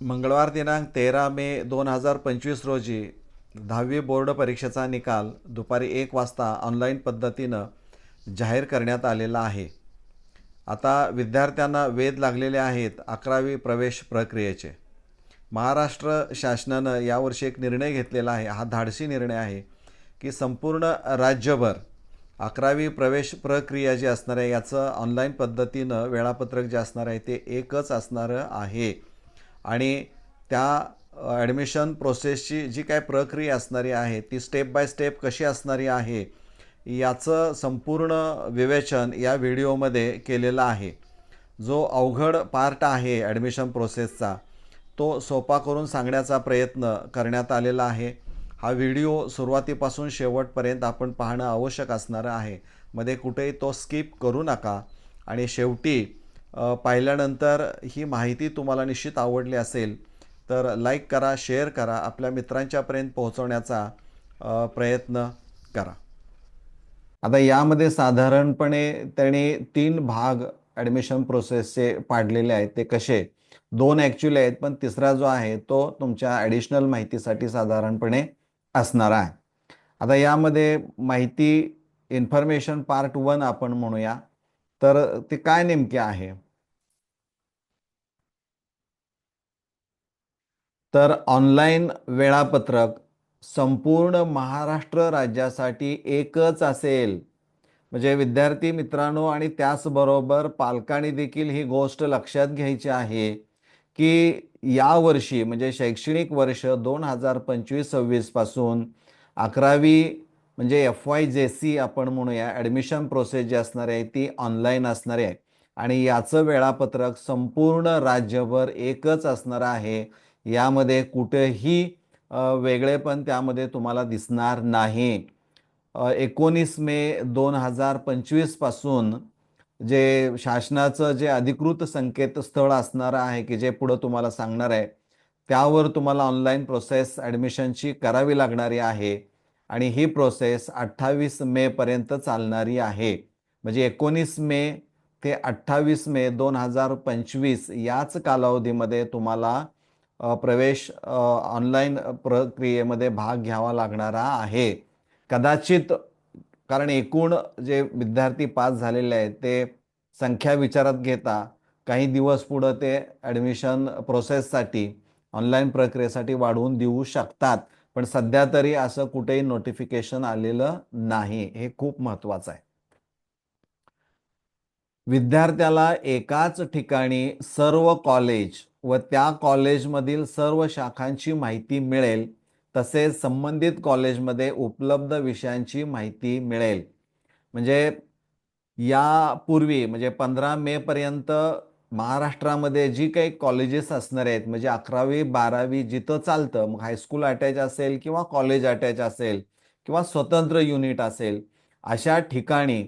मंगळवार दिनांक तेरा मे दोन हजार पंचवीस रोजी दहावी बोर्ड परीक्षेचा निकाल दुपारी एक वाजता ऑनलाईन पद्धतीनं जाहीर करण्यात आलेला आहे. आता विद्यार्थ्यांना वेध लागलेले आहेत अकरावी प्रवेश प्रक्रियेचे. महाराष्ट्र शासनानं यावर्षी एक निर्णय घेतलेला आहे. हा धाडसी निर्णय आहे की संपूर्ण राज्यभर अकरावी प्रवेश प्रक्रिया जी असणार आहे याचं ऑनलाईन पद्धतीनं वेळापत्रक जे असणार आहे ते एकच असणारं आहे. आणि त्या ॲडमिशन प्रोसेसची जी काय प्रक्रिया असणारी आहे ती स्टेप बाय स्टेप कशी असणारी आहे याचं संपूर्ण विवेचन या व्हिडिओमध्ये केलेलं आहे. जो अवघड पार्ट आहे ॲडमिशन प्रोसेसचा तो सोपा करून सांगण्याचा प्रयत्न करण्यात आलेला आहे. हा व्हिडिओ सुरुवातीपासून शेवटपर्यंत आपण पाहणं आवश्यक असणारं आहे. मध्ये कुठेही तो स्किप करू नका. आणि शेवटी पाहिल्यानंतर ही माहिती तुम्हाला निश्चित आवडली असेल तर लाईक करा शेअर करा आपल्या मित्रांच्यापर्यंत पोहोचवण्याचा प्रयत्न करा. आता यामध्ये साधारणपणे त्याने तीन भाग ॲडमिशन प्रोसेसचे पाडलेले आहेत. ते कसे? दोन ॲक्च्युली आहेत पण तिसरा जो आहे तो तुमच्या ॲडिशनल माहितीसाठी साधारणपणे असणार आहे. आता यामध्ये माहिती इन्फॉर्मेशन पार्ट वन आपण म्हणूया. तर ते काय नेमके आहे? तर ऑनलाईन वेळापत्रक संपूर्ण महाराष्ट्र राज्यासाठी एकच असेल. म्हणजे विद्यार्थी मित्रांनो आणि त्याचबरोबर पालकांनी देखील ही गोष्ट लक्षात घ्यायची आहे की यावर्षी म्हणजे शैक्षणिक वर्ष दोन हजार पंचवीस सव्वीसपासून अकरावी म्हणजे एफ वाय जे सी आपण म्हणूया ॲडमिशन प्रोसेस जी असणार आहे ती ऑनलाईन असणार आहे. आणि याचं वेळापत्रक संपूर्ण राज्यभर एकच असणार आहे. यामध्ये कुठेही वेगळेपण त्यामध्ये तुम्हाला दिसणार नाही. एकोणीस मे दोन हजार पंचवीसपासून जे शासनाचं जे अधिकृत संकेतस्थळ असणार आहे की जे पुढं तुम्हाला सांगणार आहे त्यावर तुम्हाला ऑनलाईन प्रोसेस ॲडमिशनची करावी लागणारी आहे आणि ही प्रोसेस अठ्ठावीस मेपर्यंत चालणारी आहे. म्हणजे एकोणीस मे ते अठ्ठावीस मे दोन हजार पंचवीस याच कालावधीमध्ये तुम्हाला प्रवेश ऑनलाईन प्रक्रियेमध्ये भाग घ्यावा लागणारा आहे. कदाचित कारण एकूण जे विद्यार्थी पास झालेले आहेत ते संख्या विचारात घेता काही दिवस पुढं ते ॲडमिशन प्रोसेससाठी ऑनलाईन प्रक्रियेसाठी वाढवून देऊ शकतात. पण सध्या तरी असं कुठेही नोटिफिकेशन आलेलं नाही. हे खूप महत्त्वाचं आहे. विद्यार्थ्याला एकाच ठिकाणी सर्व कॉलेज व त्या कॉलेजमधील सर्व शाखांची माहिती मिळेल. तसेच संबंधित कॉलेजमध्ये उपलब्ध विषयांची माहिती मिळेल. म्हणजे यापूर्वी म्हणजे पंधरा मेपर्यंत महाराष्ट्रामध्ये जी काही कॉलेजेस असणार आहेत म्हणजे अकरावी बारावी जिथं चालतं मग हायस्कूल अटॅच असेल किंवा कॉलेज अटॅच असेल किंवा स्वतंत्र युनिट असेल अशा ठिकाणी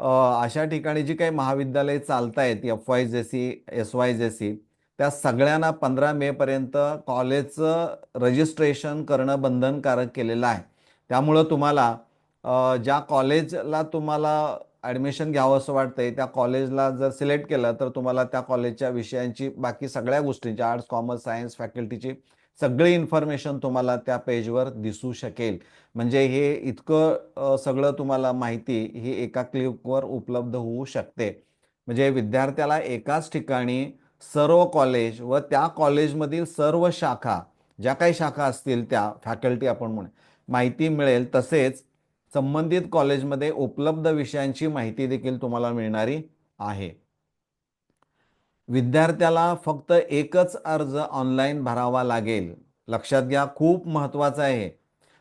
अशा ठिकाणी जी काही महाविद्यालय चालत आहेत F Y J C S Y J C त्या सगळ्यांना पंधरा मेपर्यंत कॉलेजचं रजिस्ट्रेशन करणं बंधनकारक केलेलं आहे. त्यामुळं तुम्हाला ज्या कॉलेजला तुम्हाला ॲडमिशन घ्यावं असं वाटतंय त्या कॉलेजला जर सिलेक्ट केलं तर तुम्हाला त्या कॉलेजच्या विषयांची बाकी सगळ्या गोष्टींची आर्ट्स कॉमर्स सायन्स फॅकल्टीची सगळी इन्फॉर्मेशन तुम्हाला त्या पेजवर दिसू शकेल. म्हणजे हे इतकं सगळं तुम्हाला माहिती ही एका क्लिकवर उपलब्ध होऊ शकते. म्हणजे विद्यार्थ्याला एकाच ठिकाणी सर्व कॉलेज व त्या कॉलेजमधील सर्व शाखा ज्या काही शाखा असतील त्या फॅकल्टी आपण म्हणून माहिती मिळेल. तसेच संबंधित कॉलेजमध्ये उपलब्ध विषयांची माहिती देखील तुम्हाला मिळणारी आहे. विद्यार्थ्याला फक्त एकच अर्ज ऑनलाईन भरावा लागेल. लक्षात घ्या खूप महत्त्वाचं आहे.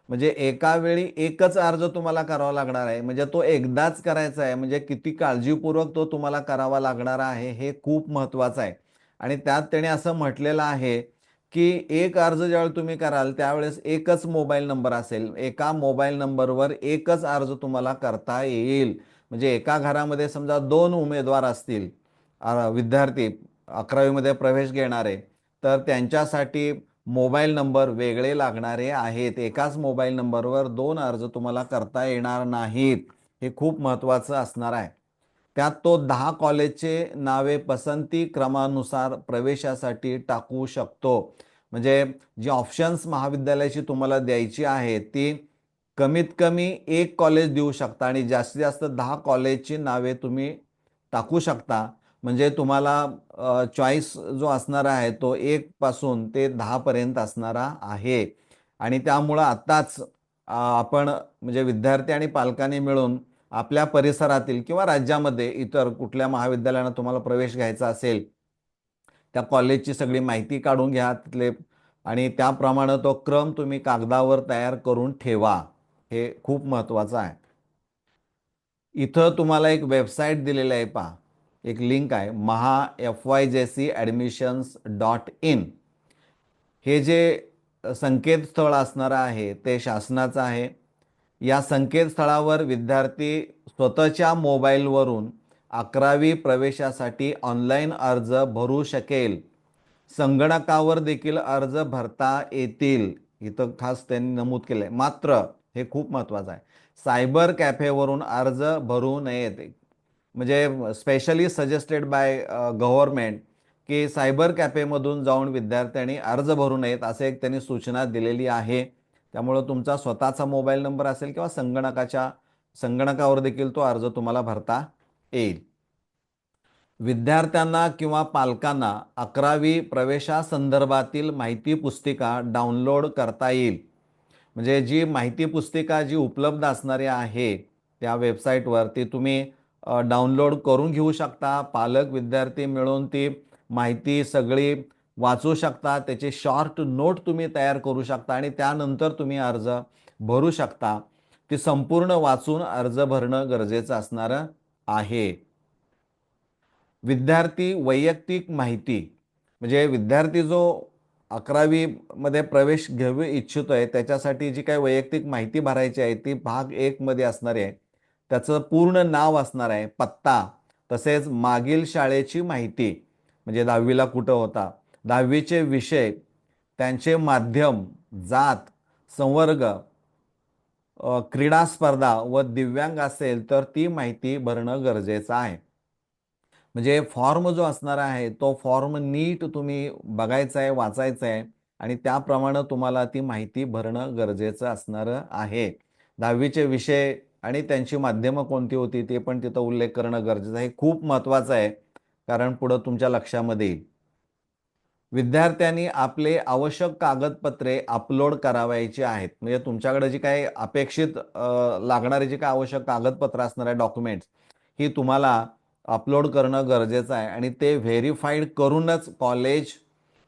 म्हणजे एका वेळी एकच अर्ज तुम्हाला करावा लागणार आहे. म्हणजे तो एकदाच करायचा आहे. म्हणजे किती काळजीपूर्वक तो तुम्हाला करावा लागणार आहे हे खूप महत्त्वाचं आहे. आणि त्यात त्याने असं म्हटलेलं आहे की एक अर्ज ज्यावेळी तुम्ही कराल त्यावेळेस एकच मोबाईल नंबर असेल. एका मोबाईल नंबरवर एकच अर्ज तुम्हाला करता येईल. म्हणजे एका घरामध्ये समजा दोन उमेदवार असतील विद्यार्थी अकरावीमध्ये प्रवेश घेणारे तर त्यांच्यासाठी मोबाईल नंबर वेगळे लागणारे आहेत. एकाच मोबाईल नंबरवर दोन अर्ज तुम्हाला करता येणार नाहीत. हे खूप महत्त्वाचं असणार आहे. त्यात तो दहा कॉलेजचे नावे पसंती क्रमानुसार प्रवेशासाठी टाकू शकतो. म्हणजे जी ऑप्शन्स महाविद्यालयाची तुम्हाला द्यायची आहे ती कमीत कमी एक कॉलेज देऊ शकता आणि जास्तीत जास्त दहा कॉलेजची नावे तुम्ही टाकू शकता. म्हणजे तुम्हाला चॉईस जो असणारा आहे तो एक पासून ते दहापर्यंत असणारा आहे. आणि त्यामुळं आत्ताच आपण म्हणजे विद्यार्थी आणि पालकांनी मिळून आपल्या परिसरातील किंवा राज्यामध्ये इतर कुठल्या महाविद्यालयानं तुम्हाला प्रवेश घ्यायचा असेल त्या कॉलेजची सगळी माहिती काढून घ्या तिथले आणि त्याप्रमाणे तो क्रम तुम्ही कागदावर तयार करून ठेवा. हे खूप महत्त्वाचं आहे. इथं तुम्हाला एक वेबसाईट दिलेली आहे पहा. एक लिंक आहे. Maha F Y J C admissions dot in हे जे संकेतस्थळ असणारं आहे ते शासनाचं आहे. या संकेतस्थळावर विद्यार्थी स्वतःच्या मोबाईलवरून अकरावी प्रवेशासाठी ऑनलाईन अर्ज भरू शकेल. संगणकावर देखील अर्ज भरता येतील. इथं खास त्यांनी नमूद केलं आहे मात्र हे खूप महत्त्वाचं आहे. सायबर कॅफेवरून अर्ज भरू नयेत. म्हणजे स्पेशली सजेस्टेड बाय गव्हर्नमेंट की सायबर कॅफेमधून जाऊन विद्यार्थ्यांनी अर्ज भरू नयेत असे एक त्यांनी सूचना दिलेली आहे. त्यामुळं तुमचा स्वतःचा मोबाईल नंबर असेल किंवा संगणकाच्या संगणकावर देखील तो अर्ज तुम्हाला भरता येईल. विद्यार्थ्यांना किंवा पालकांना अकरावी प्रवेशासंदर्भातील माहिती पुस्तिका डाउनलोड करता येईल. म्हणजे जी माहिती पुस्तिका जी उपलब्ध असणारी आहे त्या वेबसाईटवर ती तुम्ही डाउनलोड करून घेऊ शकता. पालक विद्यार्थी मिळून ती माहिती सगळी वाचू शकता. त्याचे शॉर्ट नोट तुम्ही तयार करू शकता आणि त्यानंतर तुम्ही अर्ज भरू शकता. ती संपूर्ण वाचून अर्ज भरणं गरजेचं असणारं आहे. विद्यार्थी वैयक्तिक माहिती म्हणजे विद्यार्थी जो अकरावीमध्ये प्रवेश घेऊ इच्छितो आहे त्याच्यासाठी जी काही वैयक्तिक माहिती भरायची आहे ती भाग एकमध्ये असणारी आहे. त्याचं पूर्ण नाव असणार आहे पत्ता. तसेच मागील शाळेची माहिती म्हणजे दहावीला कुठं होता. दहावीचे विषय त्यांचे माध्यम जात संवर्ग क्रीडा स्पर्धा व दिव्यांग असेल तर ती माहिती भरणं गरजेचं आहे. म्हणजे फॉर्म जो असणार आहे तो फॉर्म नीट तुम्ही बघायचा आहे वाचायचा आहे आणि त्याप्रमाणे तुम्हाला ती माहिती भरणं गरजेचं असणारं आहे. दहावीचे विषय आणि त्यांची माध्यमं कोणती होती ते पण तिथं उल्लेख करणं गरजेचं आहे. हे खूप महत्त्वाचं आहे. कारण पुढं तुमच्या लक्षामध्ये येईल. विद्यार्थ्यांनी आपले आवश्यक कागदपत्रे अपलोड करावायची आहेत. म्हणजे तुमच्याकडे जी काही अपेक्षित लागणारी जी काही आवश्यक कागदपत्र असणार आहे डॉक्युमेंट्स ही तुम्हाला अपलोड करणं गरजेचं आहे. आणि ते व्हेरीफाईड करूनच कॉलेज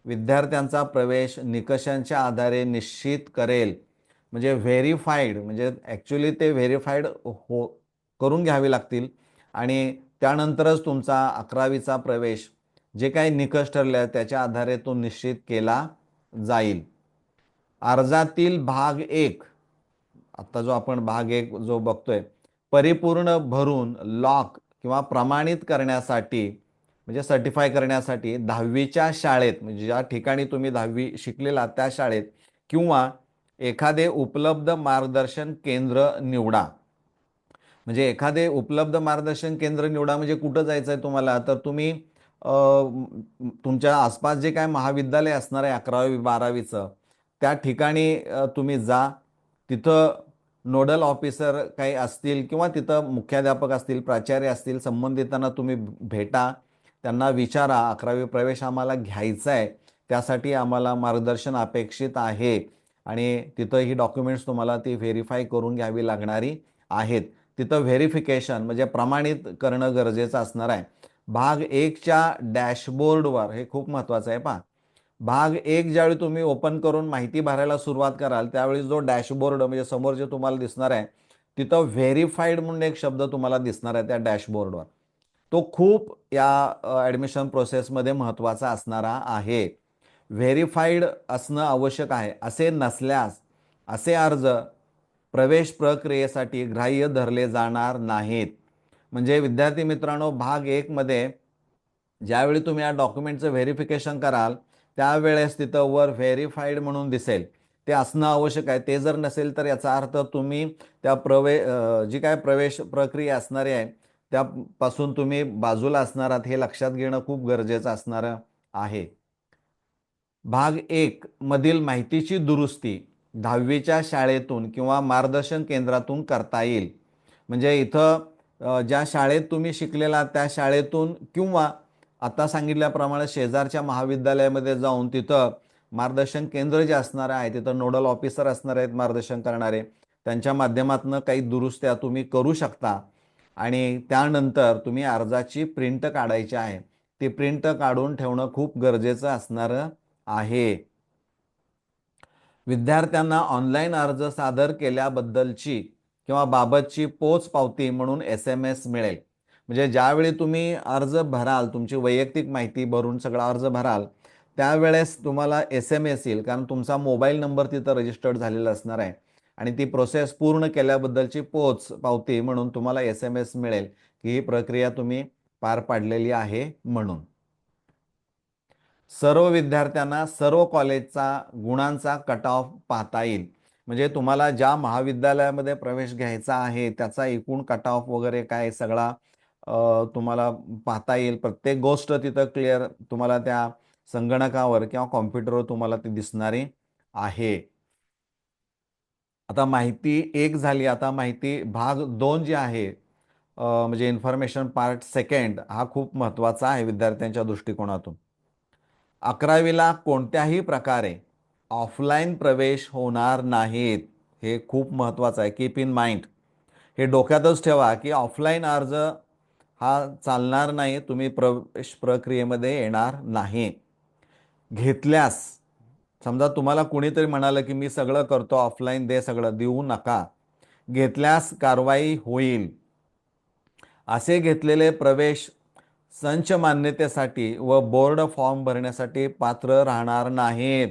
विद्यार्थ्यांचा प्रवेश निकषांच्या आधारे निश्चित करेल. म्हणजे व्हेरीफाईड म्हणजे ॲक्च्युली ते व्हेरीफाईड हो करून घ्यावे लागतील. आणि त्यानंतरच तुमचा अकरावीचा प्रवेश जे काही निकष ठरले त्याच्या आधारे तो निश्चित केला जाईल. अर्जातील भाग एक आत्ता जो आपण भाग एक जो बघतोय परिपूर्ण भरून लॉक किंवा प्रमाणित करण्यासाठी म्हणजे सर्टिफाय करण्यासाठी दहावीच्या शाळेत म्हणजे ज्या ठिकाणी तुम्ही दहावी शिकलेला त्या शाळेत किंवा एखादे उपलब्ध मार्गदर्शन केंद्र निवडा. म्हणजे एखादे उपलब्ध मार्गदर्शन केंद्र निवडा म्हणजे कुठं जायचं आहे तुम्हाला? तर तुम्ही तुमच्या आसपास जे काय महाविद्यालय असणार आहे अकरावी बारावीचं त्या ठिकाणी तुम्ही जा. तिथं नोडल ऑफिसर काही असतील किंवा तिथं मुख्याध्यापक असतील प्राचार्य असतील संबंधितांना तुम्ही भेटा. त्यांना विचारा अकरावी प्रवेश आम्हाला घ्यायचा आहे त्यासाठी आम्हाला मार्गदर्शन अपेक्षित आहे. आणि तिथं ही डॉक्युमेंट्स तुम्हाला ती व्हेरीफाय करून घ्यावी लागणारी आहेत. तिथं व्हेरिफिकेशन म्हणजे प्रमाणित करणं गरजेचं असणार आहे. भाग एकच्या डॅशबोर्डवर हे खूप महत्त्वाचं आहे पहा. भाग एक ज्यावेळी तुम्ही ओपन करून माहिती भरायला सुरुवात कराल त्यावेळी जो डॅशबोर्ड म्हणजे समोर जे तुम्हाला दिसणार आहे तिथं व्हेरीफाईड म्हणून एक शब्द तुम्हाला दिसणार आहे त्या डॅशबोर्डवर तो खूप या ॲडमिशन प्रोसेसमध्ये महत्त्वाचा असणारा आहे. व्हेरीफाईड असणं आवश्यक आहे. असे नसल्यास असे अर्ज प्रवेश प्रक्रियेसाठी ग्राह्य धरले जाणार नाहीत. म्हणजे विद्यार्थी मित्रांनो भाग एकमध्ये ज्यावेळी तुम्ही या डॉक्युमेंटचं व्हेरिफिकेशन कराल त्यावेळेस तिथं वर व्हेरीफाईड म्हणून दिसेल. ते असणं आवश्यक आहे. ते जर नसेल तर याचा अर्थ तुम्ही त्या प्रवे जी काय प्रवेश प्रक्रिया असणारी आहे त्यापासून तुम्ही बाजूला असणार आहात हे लक्षात घेणं खूप गरजेचं असणारं आहे. भाग एक मधील माहितीची दुरुस्ती दहावीच्या शाळेतून किंवा मार्गदर्शन केंद्रातून करता येईल. म्हणजे इथं ज्या शाळेत तुम्ही शिकलेला त्या शाळेतून किंवा आता सांगितल्याप्रमाणे शेजारच्या महाविद्यालयामध्ये जाऊन तिथं मार्गदर्शन केंद्र जे असणार आहे तिथं नोडल ऑफिसर असणार आहेत मार्गदर्शन करणारे त्यांच्या माध्यमातून काही दुरुस्त्या तुम्ही करू शकता. आणि त्यानंतर तुम्ही अर्जाची प्रिंट काढायची आहे. ती प्रिंट काढून ठेवणं खूप गरजेचं असणारं आहे. विद्यार्थ्यांना ऑनलाईन अर्ज सादर केल्याबद्दलची किंवा बाबतची पोच पावती म्हणून एस एम एस मिळेल. म्हणजे ज्यावेळी तुम्ही अर्ज भराल तुमची वैयक्तिक माहिती भरून सगळा अर्ज भराल त्यावेळेस तुम्हाला एस एम एस येईल कारण तुमचा मोबाईल नंबर तिथं रजिस्टर्ड झालेला असणार आहे. आणि ती प्रोसेस पूर्ण केल्याबद्दलची पोच पावती म्हणून तुम्हाला एस एम एस मिळेल की ही प्रक्रिया तुम्ही पार पाडलेली आहे म्हणून. सर्व विद्यार्थ्यांना सर्व कॉलेजचा गुणांचा कट ऑफ पाहता येईल. म्हणजे तुम्हाला ज्या महाविद्यालयामध्ये प्रवेश घ्यायचा आहे त्याचा एकूण कट ऑफ वगैरे काय सगळा तुम्हाला पाहता येईल. प्रत्येक गोष्ट तिथं क्लिअर तुम्हाला त्या संगणकावर किंवा कॉम्प्युटरवर तुम्हाला ती दिसणारी आहे. आता माहिती एक झाली. आता माहिती भाग दोन जे आहे म्हणजे इन्फॉर्मेशन पार्ट सेकंड हा खूप महत्त्वाचा आहे विद्यार्थ्यांच्या दृष्टिकोनातून. अकरावीला कोणत्याही प्रकारे ऑफलाईन प्रवेश होणार नाहीत. हे खूप महत्त्वाचं आहे. कीप इन माइंड हे डोक्यातच ठेवा की ऑफलाईन अर्ज हा चालणार नाही. तुम्ही प्रवेश प्रक्रियेमध्ये येणार नाही. घेतल्यास समजा तुम्हाला कुणीतरी म्हणालं की मी सगळं करतो ऑफलाईन दे सगळं देऊ नका. घेतल्यास कारवाई होईल. असे घेतलेले प्रवेश संच मान्यतेसाठी व बोर्ड फॉर्म भरण्यासाठी पात्र राहणार नाहीत.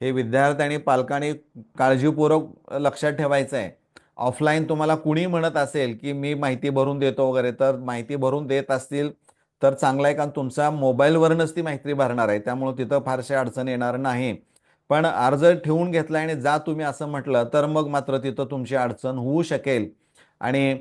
हे विद्यार्थी आणि पालकांनी काळजीपूर्वक लक्षात ठेवायचं आहे ऑफलाईन तुम्हाला कुणी म्हणत असेल की मी माहिती भरून देतो वगैरे तर माहिती भरून देत असतील तर चांगलं आहे कारण तुमचा मोबाईलवरूनच ती माहिती भरणार आहे त्यामुळे तिथं फारशी अडचण येणार नाही. पण अर्ज ठेवून घेतला आणि जा तुम्ही असं म्हटलं तर मग मात्र तिथं तुमची अडचण होऊ शकेल. आणि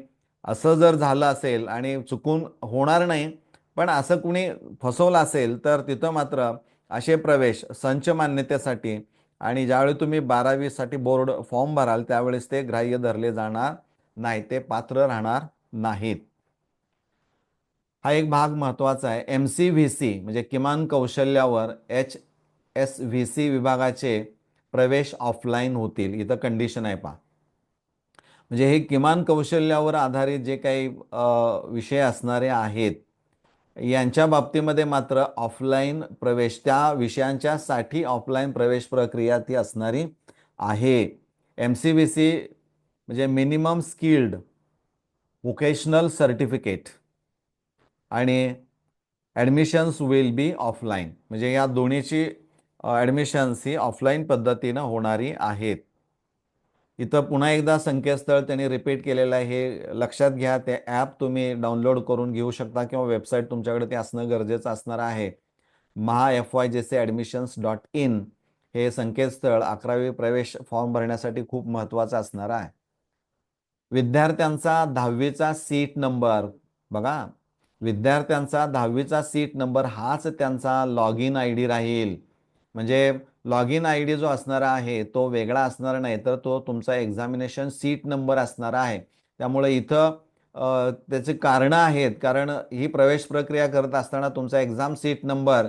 असं जर झालं असेल आणि चुकून होणार नाही पण असं कुणी फसवलं असेल तर तिथं मात्र असे प्रवेश संच मान्यतेसाठी आणि ज्यावेळी तुम्ही बारावीसाठी बोर्ड फॉर्म भराल त्यावेळेस ते ग्राह्य धरले जाणार नाही ते पात्र राहणार नाहीत. हा एक भाग महत्त्वाचा आहे. एम सी व्ही सी म्हणजे किमान कौशल्यावर एच एस व्ही सी विभागाचे प्रवेश ऑफलाईन होतील. इथं कंडिशन आहे पहा. म्हणजे हे किमान कौशल्यावर आधारित जे काही विषय असणारे आहेत यांच्या बाबतीमध्ये मात्र ऑफलाईन प्रवेश त्या विषयांच्या साठी ऑफलाईन प्रवेश प्रक्रिया ती असणारी आहे. एम सी बी सी म्हणजे मिनिमम स्किल्ड वोकेशनल सर्टिफिकेट आणि ॲडमिशन्स विल बी ऑफलाईन म्हणजे या दोन्हीची ॲडमिशन्स ही ऑफलाईन पद्धतीनं होणारी आहेत. इथं पुन्हा एकदा संकेतस्थळ त्यांनी रिपीट केलेलं आहे. हे लक्षात घ्या ते ॲप तुम्ही डाउनलोड करून घेऊ शकता किंवा वेबसाईट तुमच्याकडे ते असणं गरजेचं असणार आहे. Maha F Y J C admissions dot in हे संकेतस्थळ अकरावी प्रवेश फॉर्म भरण्यासाठी खूप महत्त्वाचं असणार आहे. विद्यार्थ्यांचा दहावीचा सीट नंबर बघा. विद्यार्थ्यांचा दहावीचा सीट नंबर हाच त्यांचा लॉग इन आय डी राहील. म्हणजे लॉग इन आय डी जो असणारा आहे तो वेगळा असणार नाही तर तो तुमचा एक्झामिनेशन सीट नंबर असणार आहे. त्यामुळे इथं त्याचे त्याची कारणं आहेत. कारण ही प्रवेश प्रक्रिया करत असताना तुमचा एक्झाम सीट नंबर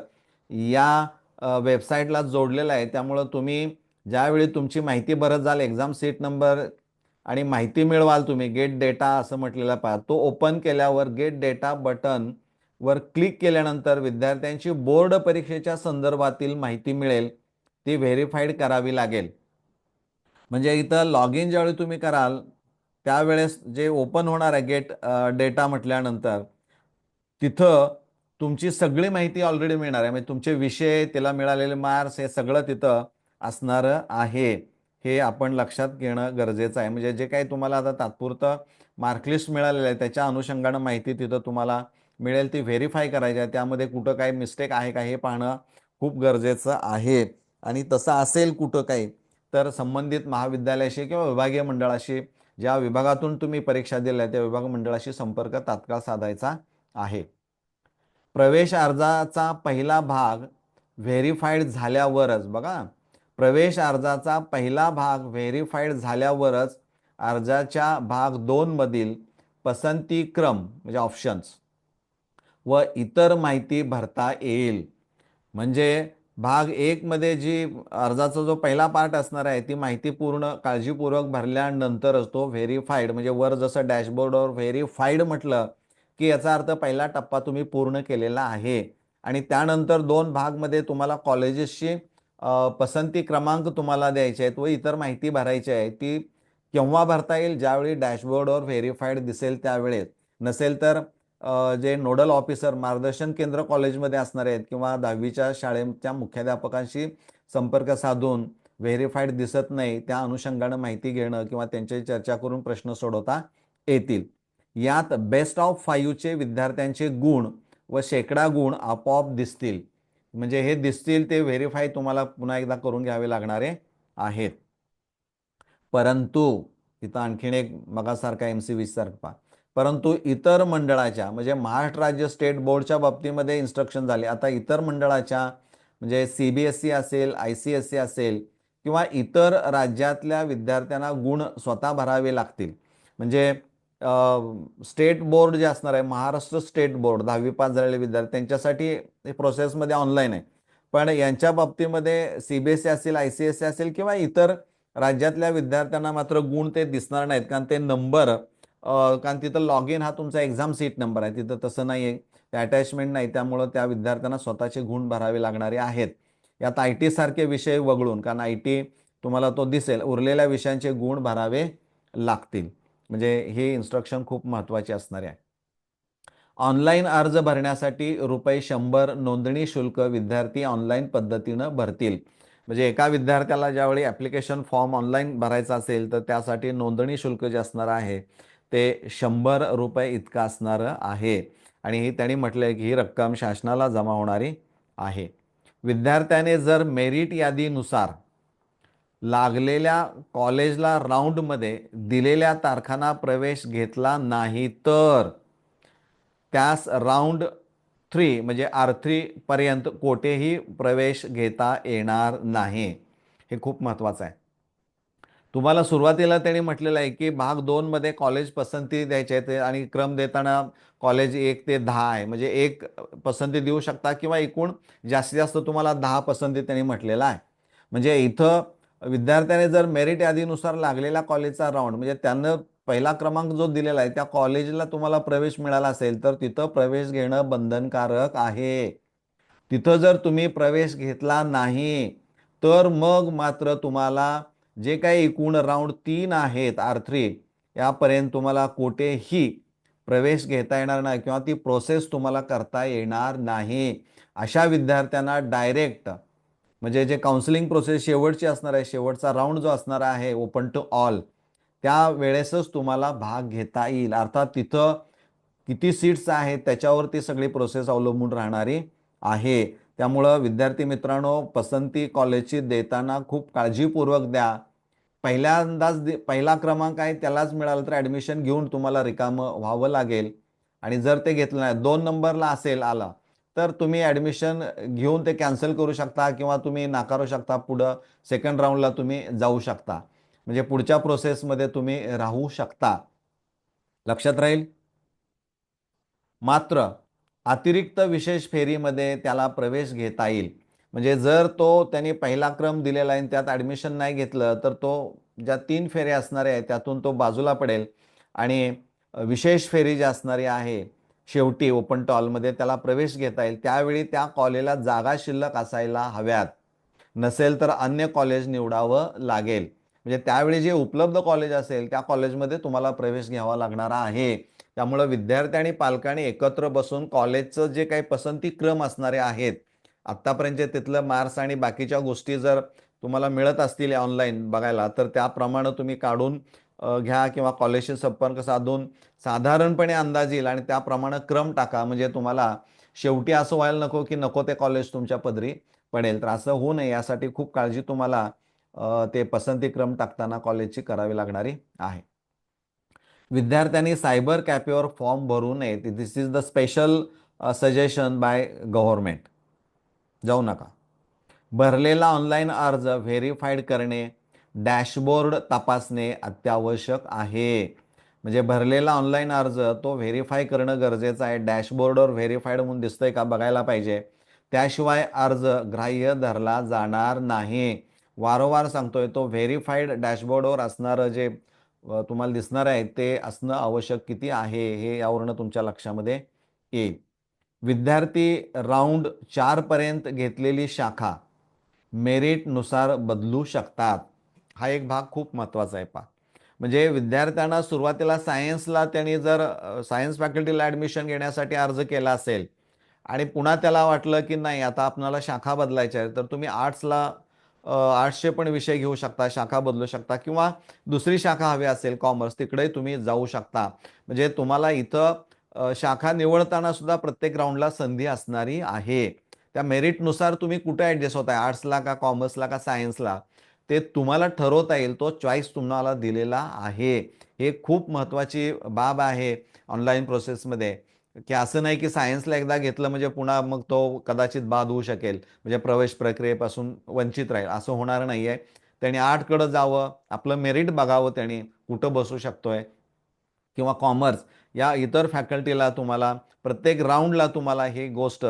या वेबसाईटला जोडलेला आहे. त्यामुळं तुम्ही ज्यावेळी तुमची माहिती भरत जाल एक्झाम सीट नंबर आणि माहिती मिळवाल तुम्ही गेट डेटा असं म्हटलेलं पहा तो ओपन केल्यावर गेट डेटा बटन वर क्लिक केल्यानंतर विद्यार्थ्यांची बोर्ड परीक्षेच्या संदर्भातील माहिती मिळेल. ती व्हेरीफाईड करावी लागेल. म्हणजे इथं लॉग इन ज्यावेळी तुम्ही कराल त्यावेळेस जे ओपन होणार आहे गेट डेटा म्हटल्यानंतर तिथं तुमची सगळी माहिती ऑलरेडी मिळणार आहे. म्हणजे तुमचे विषय त्याला मिळालेले मार्क्स हे सगळं तिथं असणारं आहे. हे आपण लक्षात घेणं गरजेचं आहे. म्हणजे जे काही तुम्हाला आता तात्पुरतं मार्कलिस्ट मिळालेलं आहे त्याच्या अनुषंगानं माहिती तिथं तुम्हाला मिळेल. ती व्हेरीफाय करायची आहे. त्यामध्ये कुठं काही मिस्टेक आहे का हे पाहणं खूप गरजेचं आहे. आणि तसं असेल कुठं काही तर संबंधित महाविद्यालयाशी किंवा विभागीय मंडळाशी ज्या विभागातून तुम्ही परीक्षा दिल्या त्या विभाग मंडळाशी संपर्क तात्काळ साधायचा आहे. प्रवेश अर्जाचा पहिला भाग व्हेरीफाईड झाल्यावरच बघा प्रवेश अर्जाचा पहिला भाग व्हेरीफाईड झाल्यावरच अर्जाच्या भाग दोन मधील पसंती क्रम म्हणजे ऑप्शन्स व इतर माहिती भरता येईल. म्हणजे भाग एक मध्ये जी अर्जाचा जो पहिला पार्ट असणार आहे ती माहिती पूर्ण काळजीपूर्वक भरल्यानंतर असतो व्हेरीफाईड म्हणजे वर जसं डॅशबोर्डवर व्हेरीफाईड म्हटलं की याचा अर्थ पहिला टप्पा तुम्ही पूर्ण केलेला आहे. आणि त्यानंतर दोन भागमध्ये तुम्हाला कॉलेजेसची पसंती क्रमांक तुम्हाला द्यायचे आहेत व इतर माहिती भरायची आहे ती केव्हा भरता येईल ज्यावेळी डॅशबोर्डवर व्हेरीफाईड दिसेल त्यावेळेस. नसेल तर जे नोडल ऑफिसर मार्गदर्शन केंद्र कॉलेजमध्ये असणार आहेत किंवा दहावीच्या शाळेच्या मुख्याध्यापकांशी संपर्क साधून व्हेरीफाईड दिसत नाही त्या अनुषंगानं माहिती घेणं किंवा त्यांच्याशी चर्चा करून प्रश्न सोडवता येतील. यात बेस्ट ऑफ फाईव्हचे विद्यार्थ्यांचे गुण व शेकडा गुण आपोआप दिसतील. म्हणजे हे दिसतील ते व्हेरीफाय तुम्हाला पुन्हा एकदा करून घ्यावे लागणारे आहेत. परंतु इथं आणखीन एक मगासारखा एम सी वीस सारखा परंतु इतर मंडळाच्या म्हणजे महाराष्ट्र राज्य स्टेट बोर्डच्या बाबतीमध्ये इन्स्ट्रक्शन झाले. आता इतर मंडळाच्या म्हणजे सी बी एस सी असेल आय सी एस सी असेल किंवा इतर राज्यातल्या विद्यार्थ्यांना गुण स्वतः भरावे लागतील. म्हणजे स्टेट बोर्ड जे असणार आहे महाराष्ट्र स्टेट बोर्ड दहावी पास झालेले विद्यार्थी त्यांच्यासाठी प्रोसेसमध्ये ऑनलाईन आहे. पण यांच्या बाबतीमध्ये सी बी एस सी असेल आय सी एस सी असेल किंवा इतर राज्यातल्या विद्यार्थ्यांना मात्र गुण ते दिसणार नाहीत कारण ते नंबर कारण तिथं लॉग इन हा तुमचा एक्झाम सीट नंबर आहे. तिथं तसं नाही आहे ते अटॅचमेंट नाही. त्यामुळं त्या विद्यार्थ्यांना स्वतःचे गुण भरावे लागणारे आहेत. यात आय टी सारखे विषय वगळून कारण आय टी तुम्हाला तो दिसेल उरलेल्या विषयांचे गुण भरावे लागतील. म्हणजे हे इन्स्ट्रक्शन खूप महत्त्वाचे असणारे आहे. ऑनलाईन अर्ज भरण्यासाठी रुपये शंभर नोंदणी शुल्क विद्यार्थी ऑनलाईन पद्धतीनं भरतील. म्हणजे एका विद्यार्थ्याला ज्यावेळी ॲप्लिकेशन फॉर्म ऑनलाईन भरायचा असेल तर त्यासाठी नोंदणी शुल्क जे असणार आहे ते शंभर रुपये इतकं असणारं आहे. आणि ही त्यांनी म्हटलं आहे की ही रक्कम शासनाला जमा होणारी आहे. विद्यार्थ्याने जर मेरिट यादीनुसार लागलेल्या कॉलेजला राऊंडमध्ये दिलेल्या तारखांना प्रवेश घेतला नाही तर त्यास राऊंड थ्री म्हणजे आर थ्रीपर्यंत कोठेही प्रवेश घेता येणार नाही. हे खूप महत्त्वाचं आहे. तुम्हाला सुरुवातीला त्यांनी म्हटलेलं आहे की भाग दोनमध्ये कॉलेज पसंती द्यायचे आहे ते आणि क्रम देताना कॉलेज एक ते दहा आहे. म्हणजे एक पसंती देऊ शकता किंवा एकूण जास्तीत जास्त तुम्हाला दहा पसंती त्यांनी म्हटलेला आहे. म्हणजे इथं विद्यार्थ्याने जर मेरिट यादीनुसार लागलेला कॉलेजचा राऊंड म्हणजे त्यानं पहिला क्रमांक जो दिलेला आहे त्या कॉलेजला तुम्हाला प्रवेश मिळाला असेल तर तिथं प्रवेश घेणं बंधनकारक आहे. तिथं जर तुम्ही प्रवेश घेतला नाही तर मग मात्र तुम्हाला जे काही एकूण राऊंड तीन आहेत आर थ्री यापर्यंत तुम्हाला कुठेही प्रवेश घेता येणार नाही किंवा ती प्रोसेस तुम्हाला करता येणार नाही. अशा विद्यार्थ्यांना डायरेक्ट म्हणजे जे काउन्सिलिंग प्रोसेस शेवटची असणार आहे शेवटचा राऊंड जो असणार आहे ओपन टू ऑल त्या वेळेसच तुम्हाला भाग घेता येईल. अर्थात तिथं किती सीट्स आहेत त्याच्यावरती सगळी प्रोसेस अवलंबून राहणारी आहे. त्यामुळं विद्यार्थी मित्रांनो पसंती कॉलेजची देताना खूप काळजीपूर्वक द्या. पहिल्यांदाच दे पहिला क्रमांक आहे त्यालाच मिळालं तर ॲडमिशन घेऊन तुम्हाला रिकामं व्हावं लागेल. आणि जर ते घेतलं नाही दोन नंबरला असेल आला तर तुम्ही ॲडमिशन घेऊन ते कॅन्सल करू शकता किंवा तुम्ही नाकारू शकता पुढं सेकंड राऊंडला तुम्ही जाऊ शकता. म्हणजे पुढच्या प्रोसेसमध्ये तुम्ही राहू शकता. लक्षात राहील? मात्र अतिरिक्त विशेष फेरीमध्ये त्याला प्रवेश घेता येईल. म्हणजे जर तो त्यांनी पहिला क्रम दिलेला आहे आणि त्यात ॲडमिशन नाही घेतलं तर तो ज्या तीन फेऱ्या असणाऱ्या आहेत त्यातून तो बाजूला पडेल. आणि विशेष फेरी जी असणारी आहे शेवटी ओपन टॉलमध्ये त्याला प्रवेश घेता येईल. त्यावेळी त्या कॉलेजला जागा शिल्लक असायला हव्यात. नसेल तर अन्य कॉलेज निवडावं लागेल. म्हणजे त्यावेळी जे उपलब्ध कॉलेज असेल त्या कॉलेजमध्ये तुम्हाला प्रवेश घ्यावा लागणार आहे. त्यामुळं विद्यार्थी आणि पालकांनी एकत्र बसून कॉलेजचं जे काही पसंती क्रम असणारे आहेत आत्तापर्यंत तिथलं मार्क्स आणि बाकीच्या गोष्टी जर तुम्हाला मिळत असतील ऑनलाईन बघायला तर त्याप्रमाणे तुम्ही काढून घ्या किंवा कॉलेजशी संपर्क साधून साधारणपणे अंदाज येईल आणि त्याप्रमाणे क्रम टाका. म्हणजे तुम्हाला शेवटी असं व्हायला नको की नको ते कॉलेज तुमच्या पदरी पडेल. तर असं होऊ नये. यासाठी खूप काळजी तुम्हाला ते पसंती क्रम टाकताना कॉलेजची करावी लागणारी आहे. विद्यार्थ्यांनी सायबर कॅफेवर फॉर्म भरू नये. This is the special suggestion by government जाऊ नका. भरलेला ऑनलाईन अर्ज व्हेरीफाईड करणे डॅशबोर्ड तपासणे अत्यावश्यक आहे. म्हणजे भरलेला ऑनलाईन अर्ज तो व्हेरीफाय करणं गरजेचं आहे. डॅशबोर्डवर व्हेरीफाईड म्हणून दिसतंय का बघायला पाहिजे. त्याशिवाय अर्ज ग्राह्य धरला जाणार नाही. वारंवार सांगतोय तो व्हेरीफाईड डॅशबोर्डवर असणारं जे तुम्हाला दिसणार आहे ते असणं आवश्यक किती आहे हे यावरनं तुमच्या लक्षामध्ये येईल. विद्यार्थी राऊंड चारपर्यंत घेतलेली शाखा मेरिटनुसार बदलू शकतात. हा एक भाग खूप महत्त्वाचा आहे पा म्हणजे विद्यार्थ्यांना सुरुवातीला सायन्सला त्यांनी जर सायन्स फॅकल्टीला ॲडमिशन घेण्यासाठी अर्ज केला असेल आणि पुन्हा त्याला वाटलं की नाही आता आपणाला शाखा बदलायच्या आहे तर तुम्ही आर्ट्सला आर्ट्सचे पण विषय घेऊ शकता शाखा बदलू शकता किंवा दुसरी शाखा हवी असेल कॉमर्स तिकडे तुम्ही जाऊ शकता. म्हणजे तुम्हाला इथं शाखा निवडताना सुद्धा प्रत्येक राऊंडला संधी असणारी आहे. त्या मेरिटनुसार तुम्ही कुठे ॲडजस्ट होताय? आर्ट्सला का कॉमर्सला का सायन्सला ते तुम्हाला ठरवता येईल तो चॉईस तुम्हाला दिलेला आहे. हे खूप महत्त्वाची बाब आहे ऑनलाईन प्रोसेसमध्ये की असं नाही की सायन्सला एकदा घेतलं म्हणजे पुन्हा मग तो कदाचित बाद होऊ शकेल. म्हणजे प्रवेश प्रक्रियेपासून वंचित राहील. असं होणार नाही आहे त्यांनी आर्टकडं जावं. आपलं मेरिट बघावं त्याने. कुठं बसू शकतोय? किंवा कॉमर्स. या इतर फॅकल्टीला तुम्हाला प्रत्येक राऊंडला तुम्हाला ही गोष्ट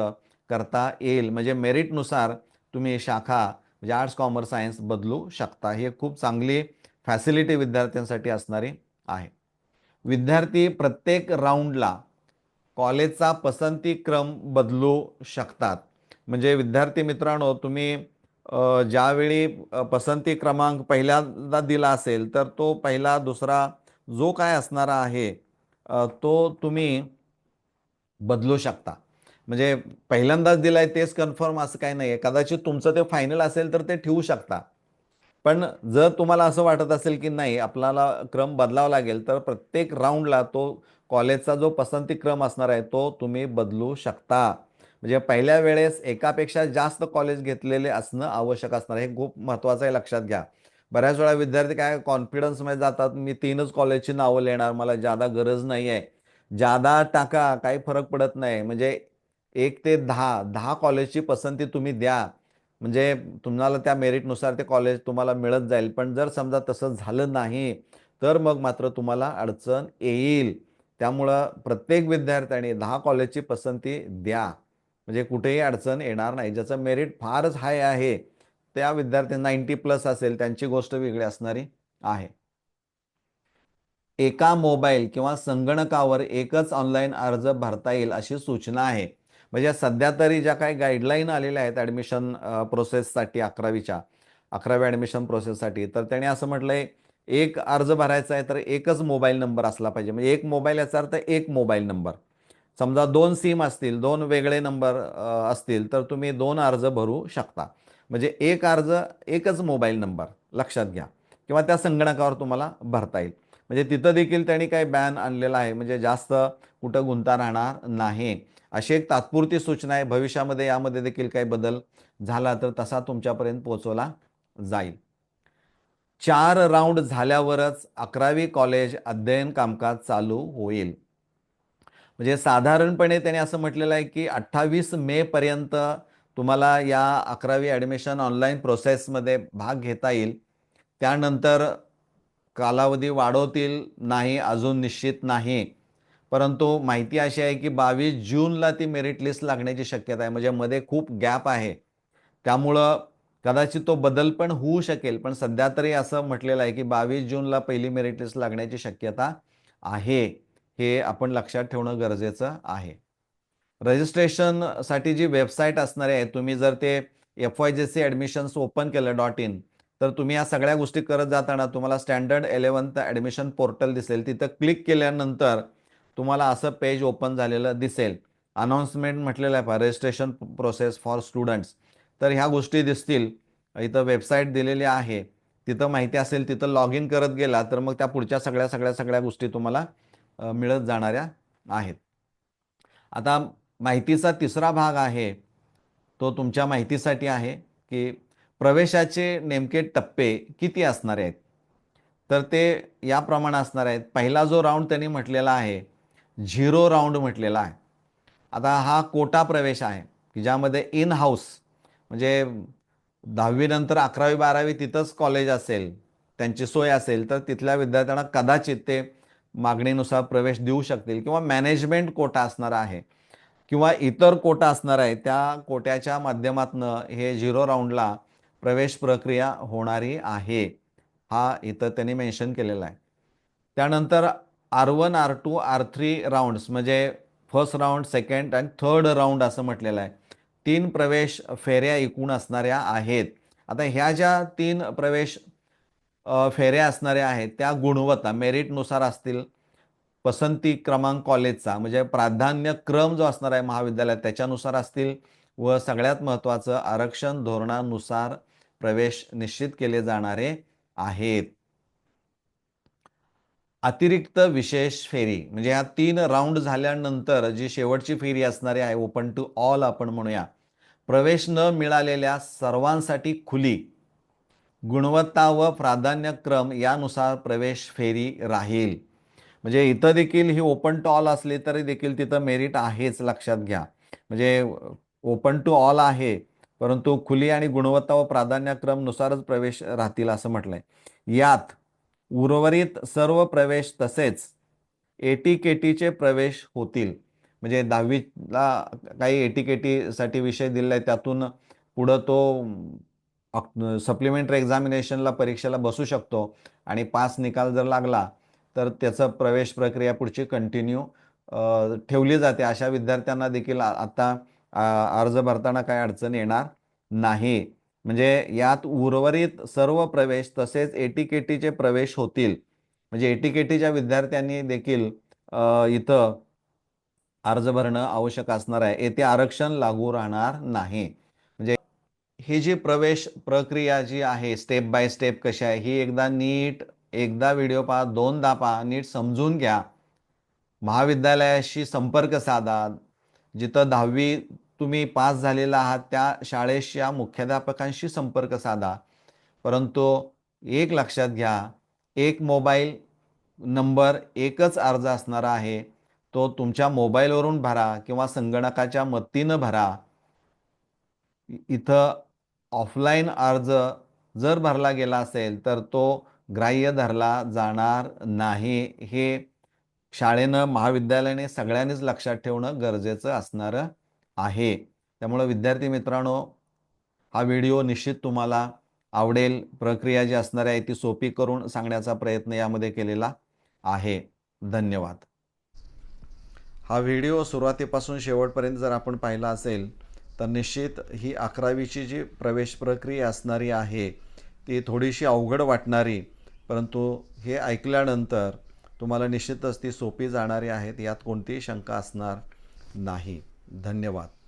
करता येईल. म्हणजे मेरिटनुसार तुम्ही शाखा म्हणजे आर्ट्स कॉमर्स सायन्स बदलू शकता. ही खूप चांगली फॅसिलिटी विद्यार्थ्यांसाठी असणारी आहे. विद्यार्थी प्रत्येक राऊंडला कॉलेजचा पसंती क्रम बदलू शकतात. म्हणजे विद्यार्थी मित्रांनो तुम्ही ज्यावेळी पसंती क्रमांक पहिल्यांदा दिला असेल तर तो पहिला दुसरा जो काय असणारा आहे तो तुम्ही बदलू शकता. म्हणजे पहिल्यांदाच दिलाय तेच कन्फर्म असं काही नाही आहे कदाचित तुमचं ते फायनल असेल तर ते ठेवू शकता. पण जर तुम्हाला असं वाटत असेल की नाही आपल्याला क्रम बदलावा लागेल तर प्रत्येक राऊंडला तो कॉलेजचा जो पसंती क्रम असणार आहे तो तुम्ही बदलू शकता. म्हणजे पहिल्या वेळेस एकापेक्षा जास्त कॉलेज घेतलेले असणं आवश्यक असणार हे खूप महत्त्वाचं आहे लक्षात घ्या. बऱ्याच वेळा विद्यार्थी काय कॉन्फिडन्समध्ये जातात मी तीनच कॉलेजची नावं लिहिणार मला जादा गरज नाही आहे जादा टाका काही फरक पडत नाही. म्हणजे एक ते दहा दहा कॉलेजची पसंती तुम्ही द्या. म्हणजे तुम्हाला त्या मेरिटनुसार ते कॉलेज तुम्हाला मिळत जाईल. पण जर समजा तसं झालं नाही तर मग मात्र तुम्हाला अडचण येईल. त्यामुळं प्रत्येक विद्यार्थ्यांनी दहा कॉलेजची पसंती द्या. म्हणजे कुठेही अडचण येणार नाही. ज्याचं मेरिट फारच हाय आहे त्या विद्यार्थ्यांना नाईन्टी प्लस असेल त्यांची गोष्ट वेगळी असणारी आहे. एका मोबाईल किंवा संगणकावर एकच ऑनलाईन अर्ज भरता येईल अशी सूचना आहे. म्हणजे सध्या तरी ज्या काही गाईडलाईन आलेल्या आहेत ॲडमिशन प्रोसेससाठी अकरावीच्या अकरावी ॲडमिशन प्रोसेससाठी तर त्याने असं म्हटलंय एक अर्ज भरायचा आहे तर एकच मोबाईल नंबर असला पाहिजे. म्हणजे एक मोबाईल याचा अर्थ एक मोबाईल नंबर. समजा दोन सिम असतील दोन वेगळे नंबर असतील तर तुम्ही दोन अर्ज भरू शकता. म्हणजे एक अर्ज एकच मोबाईल नंबर लक्षात घ्या. किंवा त्या संगणकावर तुम्हाला भरता येईल. म्हणजे तिथं देखील त्यांनी काही बॅन आणलेला आहे. म्हणजे जास्त कुठं गुंता राहणार नाही. अशी एक तात्पुरती सूचना आहे. भविष्यामध्ये यामध्ये देखील काही बदल झाला तर तसा तुमच्यापर्यंत पोहोचवला जाईल. चार राऊंड झाल्यावरच अकरावी कॉलेज अध्ययन कामकाज चालू होईल. म्हणजे साधारणपणे त्याने असं म्हटलेलं आहे की अठ्ठावीस मे पर्यंत तुम्हाला या अकरावी ॲडमिशन ऑनलाईन प्रोसेसमध्ये भाग घेता येईल. त्यानंतर कालावधी वाढवतील नाही अजून निश्चित नाही. परंतु माहिती अशी आहे की बावीस जूनला ती मेरिट लिस्ट लागण्याची शक्यता आहे. म्हणजे मध्ये खूप गॅप आहे. त्यामुळं कदाचित तो बदल पण होऊ शकेल पण सध्या तरी असं म्हटलेलं आहे की बावीस जूनला पहिली मेरिट लिस्ट लागण्याची शक्यता आहे हे आपण लक्षात ठेवणं गरजेचं आहे. रजिस्ट्रेशनसाठी जी वेबसाईट असणार आहे तुम्ही जर ते F Y J C admissions open केलं डॉट इन तर तुम्ही या सगळ्या गोष्टी करत जाताना तुम्हाला स्टँडर्ड इलेवन्थ ॲडमिशन पोर्टल दिसेल. तिथं क्लिक केल्यानंतर तुम्हाला असं पेज ओपन झालेलं दिसेल. अनाऊन्समेंट म्हटलेलं आहे रजिस्ट्रेशन प्रोसेस फॉर स्टुडंट्स तर ह्या गोष्टी दिसतील. इथं वेबसाईट दिलेली आहे. तिथं माहिती असेल तिथं लॉग इन करत गेला तर मग त्या पुढच्या सगळ्या सगळ्या सगळ्या गोष्टी तुम्हाला मिळत जाणाऱ्या आहेत. आता माहितीचा तिसरा भाग आहे. तो तुमच्या माहितीसाठी आहे की प्रवेशाचे नेमके टप्पे किती असणारे आहेत? तर ते याप्रमाणे असणार आहेत. पहिला जो राऊंड त्यांनी म्हटलेला आहे झिरो राऊंड म्हटलेला आहे. आता हा कोटा प्रवेश आहे की ज्यामध्ये इन हाऊस म्हणजे दहावीनंतर अकरावी बारावी तिथंच कॉलेज असेल त्यांची सोय असेल तर तिथल्या विद्यार्थ्यांना कदाचित ते मागणीनुसार प्रवेश देऊ शकतील किंवा मॅनेजमेंट कोटा असणार आहे किंवा इतर कोटा असणार आहे त्या कोट्याच्या माध्यमातनं हे झिरो राऊंडला प्रवेश प्रक्रिया होणारी आहे. हा इथं त्यांनी मेन्शन केलेला आहे. त्यानंतर R one R two R three rounds म्हणजे फर्स्ट राऊंड सेकंड आणि थर्ड राऊंड असं म्हटलेलं आहे. तीन प्रवेश फेऱ्या एकूण असणाऱ्या आहेत. आता ह्या ज्या तीन प्रवेश फेऱ्या असणाऱ्या आहेत त्या गुणवत्ता मेरिटनुसार असतील पसंती क्रमांक कॉलेजचा म्हणजे प्राधान्य क्रम जो असणार आहे महाविद्यालयात त्याच्यानुसार असतील व सगळ्यात महत्त्वाचं आरक्षण धोरणानुसार प्रवेश निश्चित केले जाणारे आहेत. अतिरिक्त विशेष फेरी म्हणजे ह्या तीन राऊंड झाल्यानंतर जी शेवटची फेरी असणारी आहे ओपन टू ऑल आपण म्हणूया. प्रवेश न मिळालेल्या सर्वांसाठी खुली. गुणवत्ता व प्राधान्यक्रम यानुसार प्रवेश फेरी राहील. म्हणजे इथं देखील ही ओपन टू ऑल असली तरी देखील तिथं मेरिट आहेच लक्षात घ्या. म्हणजे ओपन टू ऑल आहे परंतु खुली आणि गुणवत्ता व प्राधान्यक्रमनुसारच प्रवेश राहतील असं म्हटलंय. यात उर्वरित सर्व प्रवेश तसेच एटीकेटीचे प्रवेश होतील. म्हणजे दहावीला काही एटीकेटीसाठी विषय दिलेला आहे त्यातून पुढं तो सप्लिमेंटरी एक्झामिनेशनला परीक्षेला बसू शकतो आणि पास निकाल जर लागला तर त्याचं प्रवेश प्रक्रिया पुढची कंटिन्यू ठेवली जाते. अशा विद्यार्थ्यांना देखील आता अर्ज भरताना काही अडचण येणार नाही. म्हणजे यात उर्वरित सर्व प्रवेश तसेच एटी प्रवेश होतील. म्हणजे एटी विद्यार्थ्यांनी देखील इथं अर्ज भरणं आवश्यक असणार आहे. येथे आरक्षण लागू राहणार नाही. म्हणजे ही जी प्रवेश प्रक्रिया जी आहे स्टेप बाय स्टेप कशी आहे ही एकदा नीट एकदा व्हिडिओ पहा दोनदा पहा नीट समजून घ्या. महाविद्यालयाशी संपर्क साधा. जिथं दहावी तुम्ही पास झालेला आहात त्या शाळेच्या मुख्याध्यापकांशी संपर्क साधा. परंतु एक लक्षात घ्या एक मोबाईल नंबर एकच अर्ज असणारा आहे तो तुमच्या मोबाईलवरून भरा किंवा संगणकाच्या मदतीनं भरा. इथं ऑफलाईन अर्ज जर भरला गेला असेल तर तो ग्राह्य धरला जाणार नाही. हे शाळेनं महाविद्यालयाने सगळ्यांनीच लक्षात ठेवणं गरजेचं असणारं आहे. त्यामुळं विद्यार्थी मित्रांनो हा व्हिडिओ निश्चित तुम्हाला आवडेल. प्रक्रिया जी असणार आहे ती सोपी करून सांगण्याचा प्रयत्न यामध्ये केलेला आहे. धन्यवाद. हा व्हिडिओ सुरुवातीपासून शेवटपर्यंत जर आपण पाहिला असेल तर निश्चित ही अकरावीची जी प्रवेश प्रक्रिया असणारी आहे ती थोडीशी अवघड वाटणारी परंतु हे ऐकल्यानंतर तुम्हाला निश्चितच ती सोपी जाणारी आहेत यात कोणतीही शंका असणार नाही. धन्यवाद.